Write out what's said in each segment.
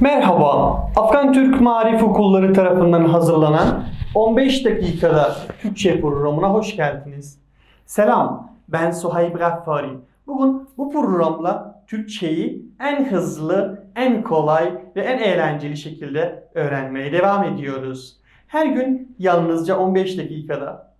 Merhaba, Afgan Türk Marif Okulları tarafından hazırlanan 15 dakikada Türkçe programına hoş geldiniz. Selam, ben Suhayb Gaffari. Bugün bu programla Türkçeyi en hızlı, en kolay ve en eğlenceli şekilde öğrenmeye devam ediyoruz. Her gün yalnızca 15 dakikada.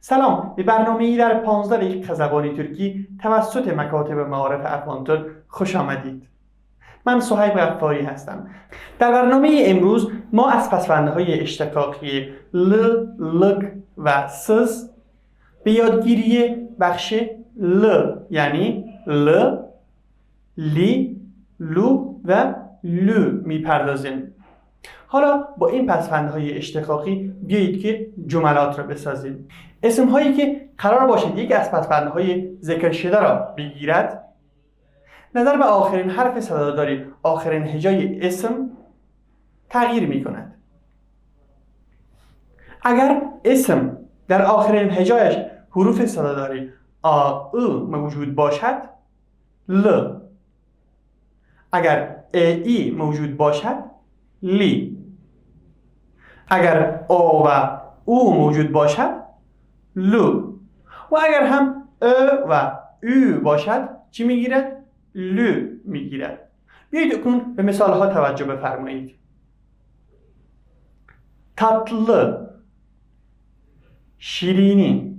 سلام به برنامه ای در 15 دقیقه زبان ترکی توسط مکاتب معارف افغانتر خوش آمدید من صهیب غفاری هستم. در برنامه امروز ما از پسفنده های اشتقاقی ل، لگ و سز به یادگیری بخش ل یعنی ل، لی، لو و لو می‌پردازیم. حالا با این پسفندهای اشتقاقی بیایید که جملات را بسازیم. اسم هایی که قرار باشد یک از پسفندهای ذکر شده را بگیرد نظر به آخرین حرف صداداری آخرین هجای اسم تغییر می کند اگر اسم در آخرین هجایش حروف صداداری آ او موجود باشد ل. اگر ا ای موجود باشد لی. اگر او و او موجود باشد لو. و اگر هم ا و او باشد چی می‌گیرد؟ لو می‌گیرد بیایید اکنون به مثال ها توجه بفرمایید tatlı şirini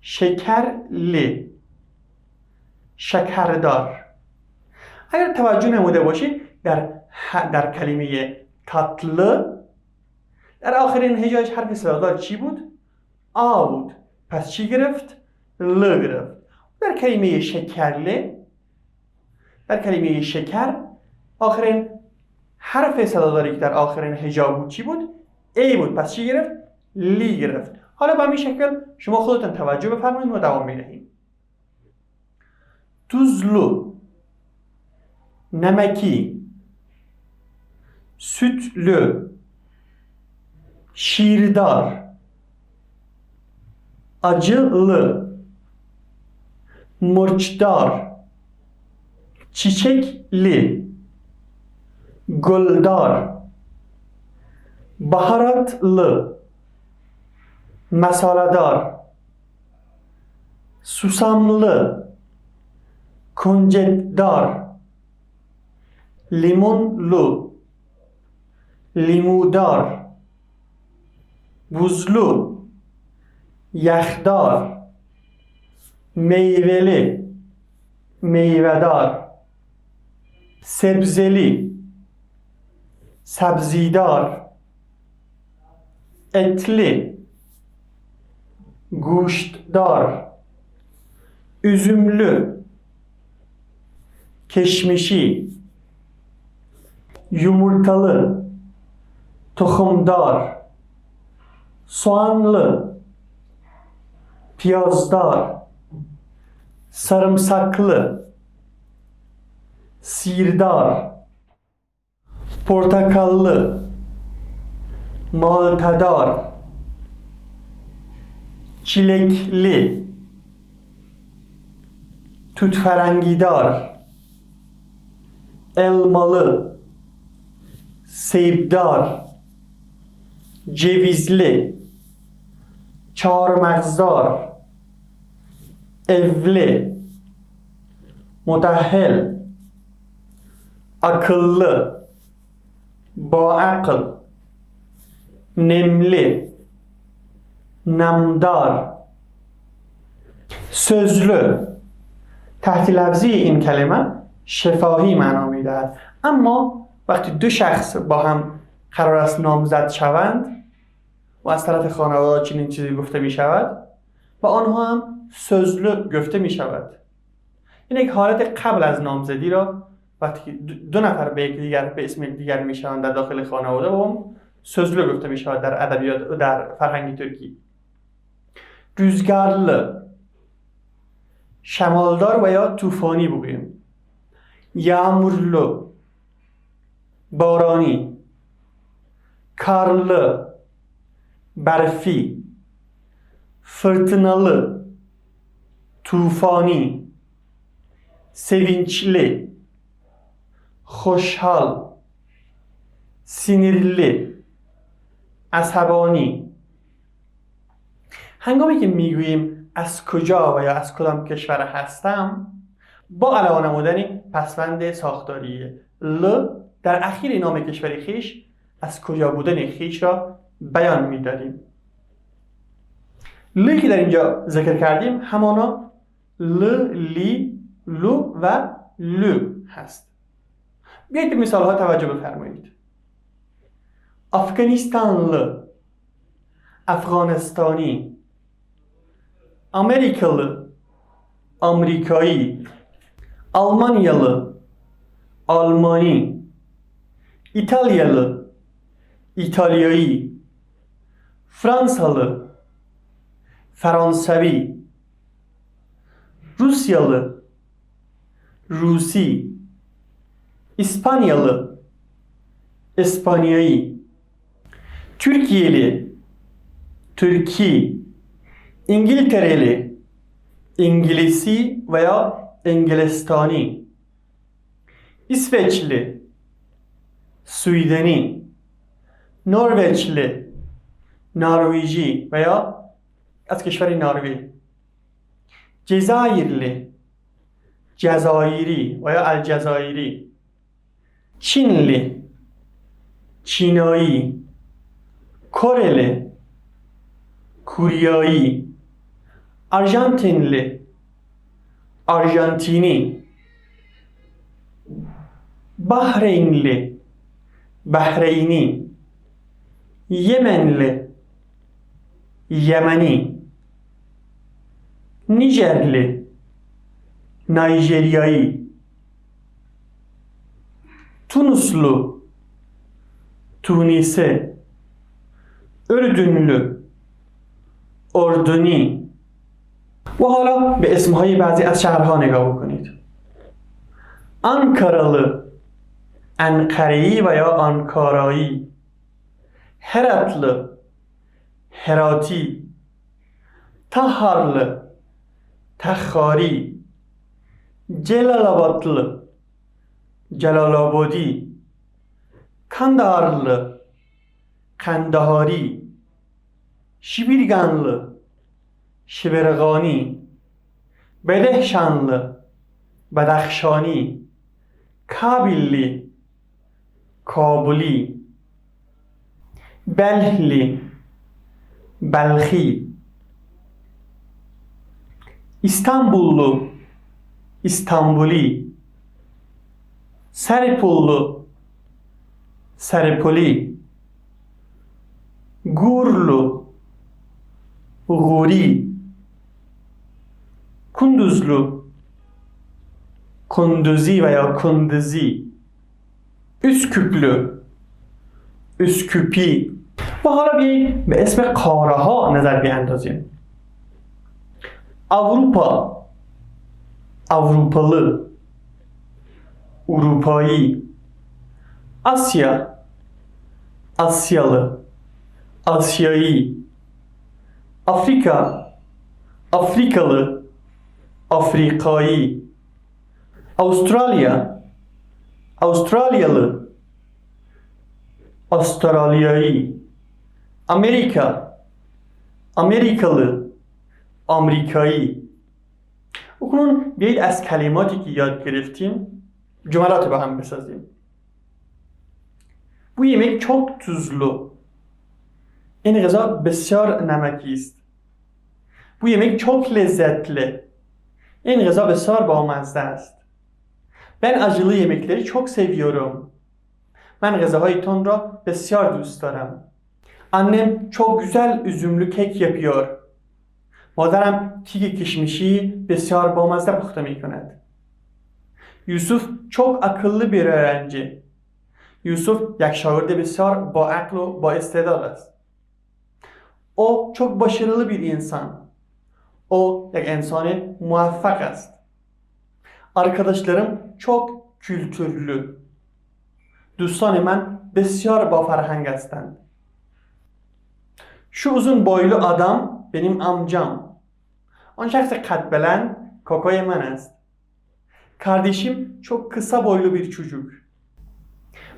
şekerli şekerdar اگر توجه نموده باشید در در کلمه tatlı در آخرین هجایش حرف صدادار چی بود؟ آ بود پس چی گرفت؟ ل گرفت در کلمه شکرلی در کلمه شکر آخرین حرف صداداری که در آخرین هجا بود چی بود؟ ای بود پس چی گرفت؟ لی گرفت حالا به همین شکل شما خودتون توجه بفرمایید و دوام می‌دهیم tuzlu nemeki sütlü şiirdar acılı murçdar çiçekli guldar baharatlı mesaladar susamlı kuncetdar limonlu limudar buzlu yağdar meyveli meyvedar sebzeli sebzidar etli guştdar üzümlü keşmişi yumurtalı tohumdar soğanlı piyazdar sarımsaklı sirdar portakallı maltadar çilekli tütferengidar elmalı seypdar cevizli çağrımağzdar evli mutahhel akıllı baakıl nemli namdar sözlü تحت لفظی این کلمه شفاهی معنا می‌دهد. اما وقتی دو شخص با هم قرار است نامزد شوند و از طرف خانواده چنین چیزی گفته می شود و آنها هم سözlü گفته می شود این یک حالت قبل از نامزدی را وقتی دو نفر به یک دیگر به اسم دیگر می شوند در داخل خانواده و sözlü گفته می شود در ادبیات و در فرهنگ ترکی. rüzgarlı şemaldar veya tufani bugün. Yağmurlu, barani, karlı, berfi, fırtınalı, tufani, sevinçli, خوشحال sinirli عصبانی. هنگامی که می‌گوییم از کجا و یا از کدام کشور هستم با علاوه نمودن پسوند ساختاری ل در اخیر نام کشور خیش از کجا بودن خیش را بیان میداریم. لی که در اینجا ذکر کردیم همانا ل لی لو و لو هست بیایید به مثال ها توجه بفرمایید افغانستانlı افغانستانی Amerikalı Amerikayı Almanyalı Almani İtalyalı İtalyayı Fransalı Fransavi Rusyalı Rusi İspanyalı İspanyayı Türkiye'li Türki İngiltereli İngilisi veya İngilistani İsveçli Süydeni Norveçli Norveji veya az keşferi Norveç Cezayirli Cezayiri veya El Cezayiri, Çinli, Çinai, Koreli, Kuryai, Arjantinli, Arjantini, Bahreynli, Bahreyni, Yemenli, Yemeni, Nijerli, Nijeryayı Tunuslu Tunise Ürdünlü اردنی و حالا به اسمهای بعضی از شهرها نگاه بکنید آنکارالو انقره‌ای و یا آنکارایی هراتlı هراتی تهارlı تخاری Celaladlı, Celalabadi, Kandaharlı, Kandahari, Şibirganlı, Şibirgani, Bedehşanlı, Bedahşani, Kabilli, Kabuli, Belhli, Belhi, İstanbullu, İstanbuli, Serpullu, Serpoli, Gurlu, Guri Kunduzlu Kunduzi veya Kunduzi Üsküplü Üsküpi و حالا بیایید به اسم قاره ها نظر بیاندازیم اروپا Avrupalı, Urupai, Asya, Asyalı, Asyai, Afrika, Afrikalı, Afrikai, Avustralya, Avustralyalı, Avustralyai, Amerika, Amerikalı, Amerikai, بکنون بیایید از کلماتی که یاد گرفتیم جملات رو با هم بسازیم Bu yemek çok tuzlu. این غذا بسیار نمکی است. Bu yemek çok lezzetli. این غذا بسیار بامزه است. Ben acılı yemekleri çok seviyorum. Ben غذاهای تند را بسیار دوست دارم. Annem çok güzel üzümlü kek yapıyor. مادرم کیک کشمیشی بسیار بامزه پخته می کند. یوسف çok akıllı bir öğrenci. Yusuf یک شاگرد بسیار با عقل و با استعداد است. O çok başarılı bir insan. O یک انسان موفق است. Arkadaşlarım çok kültürlü. دوستان من بسیار با فرهنگ هستند. Şu uzun boylu adam benim amcam. On şahsı kat belen Koko Yemenez. Kardeşim çok kısa boylu bir çocuk.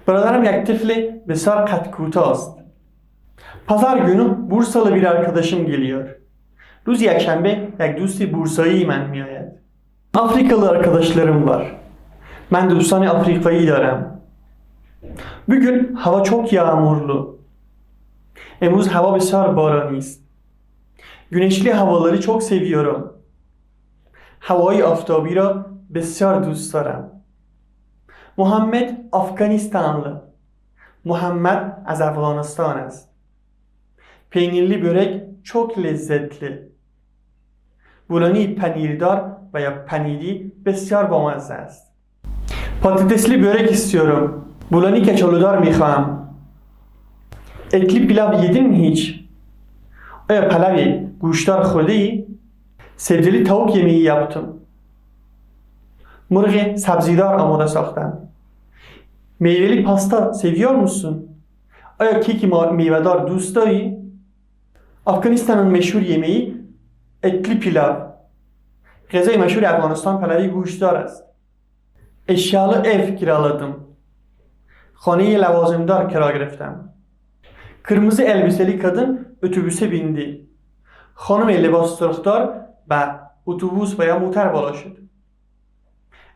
Buralarım yak tifli besar kat kutast. Pazar günü Bursalı bir arkadaşım geliyor. Ruz yakşembe yak dosti Bursa'yı men miyayet. Afrikalı arkadaşlarım var. Ben de Usani Afrika'yı darem. Bugün hava çok yağmurlu. Emuz hava بسیار بارانی است. Güneşli havaları çok seviyorum. Havayı aftabi را بسیار دوست دارم. Muhammed Afganistanlı. Muhammed az Afganistan است. Peynirli börek çok lezzetli. Bulani panirdar veya paniri بسیار بامزه است. Patatesli börek istiyorum. Bulani keçoludar میخواهم. Etli pilav yedin mi hiç? Veya گوشتار خودی سبزیلی تاوک tavuk yemeği yaptım. مرغ سبزیدار آماده ساختم میویلی پاستا seviyor موسون آیا کیک میوه‌دار دوست داری؟ افغانستانın مشهور yemeği etli pilav. غذای مشهور افغانستان پلوی گوشتار است. اشیالو اف کرالدم خانه لوازمدار کرا گرفتم. Kırmızı elbiseli kadın otobüse bindi. Hanım libas sırıktar ve otobüs veya motor بالا شد.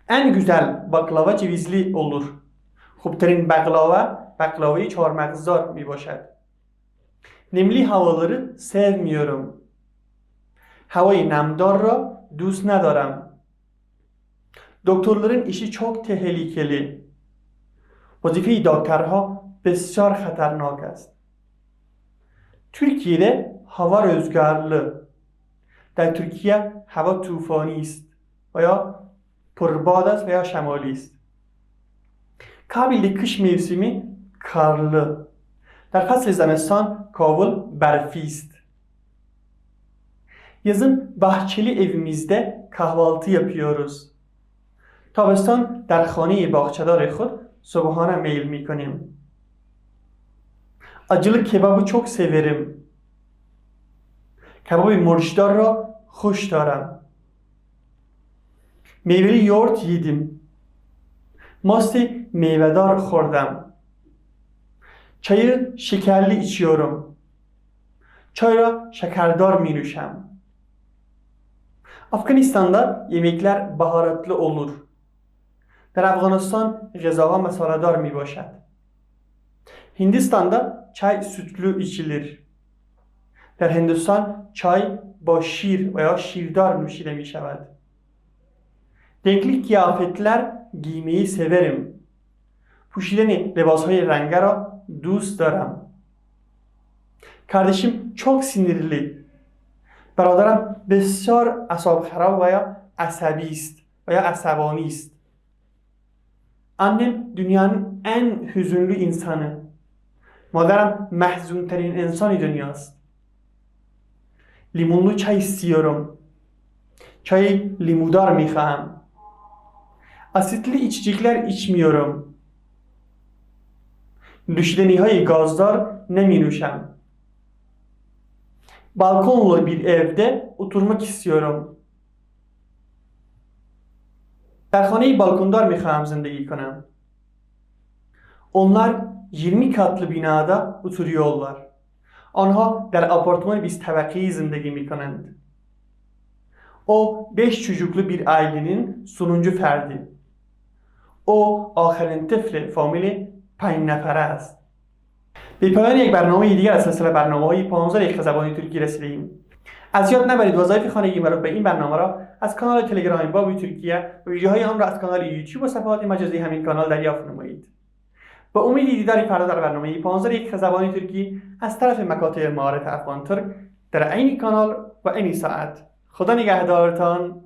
En güzel baklava cevizli olur. خوبترین baklava baklavayı çormagzdar mi باشد. Nemli havaları sevmiyorum. Havayı nemdar ra دوست ندارم. Doktorların işi çok tehlikeli. Vazife doktorha بسیار خطرناک است. Türkiye'de hava rüzgarlı. در Türkiye hava tufani است veya purbad است veya şemali است. Kabil'de kış mevsimi karlı. در فصل زمستان کابل برفی است. Yazın bahçeli evimizde kahvaltı yapıyoruz. تابستان در خانه باغچه‌دار خود صبحانه میل میکنیم. Acılı kebabı çok severim. Kebabı murşdar را خوش دارم. Meyveli yoğurt yedim. Masti meyvedar خوردم. Çayı şekerli içiyorum. Çayra şekerdar mi nuşam. Afganistan'da yemekler baharatlı olur. در افغانستان غذاها مساله‌دار می باشد. Hindistan'da çay sütlü içilir. در Hindistan çay با şir veya şirdar nuşide mi şevad. Renkli kıyafetler giymeyi severim. پوشیدن لباسهای رنگه را دوست دارم. Kardeşim çok sinirli. برادرم بسیار اعصاب خراب veya عصبی است veya عصبانی است. Annem dünyanın en hüzünlü insanı. Madaram mahzunterin insani dünyası. Limonlu çay istiyorum. Çayı limudar میخواهم. Asitli içecekler içmiyorum. Düşleni های gazlar nemi nuşam. Balkonlu bir evde oturmak istiyorum. در خانه balkondar میخواهم زندگی کنم. Onlar 20 katlı binada oturuyorlar. آنها در آپارتمان 20 طبقه‌ای زندگی می‌کنند. O 5 çocuklu bir ailenin sonuncu ferdi. O آخرین طفل فامیل 5 نفره است. به پایان یک برنامه دیگر از سلسله برنامه های 15 یک زبان ترکی رسیدیم. از یاد نبرید وظایف خانگی مربوط به این برنامه را از کانال تلگرام بابی ترکیه و ویدیوهای آن را از کانال یوتیوب و صفحات مجازی همین کانال دریافت نمایید. با امید دیدار فردا در برنامه 15 یک زبان ترکی از طرف مکاتب معارف افغان ترک در عین کانال و عین ساعت. خدا نگهدارتان.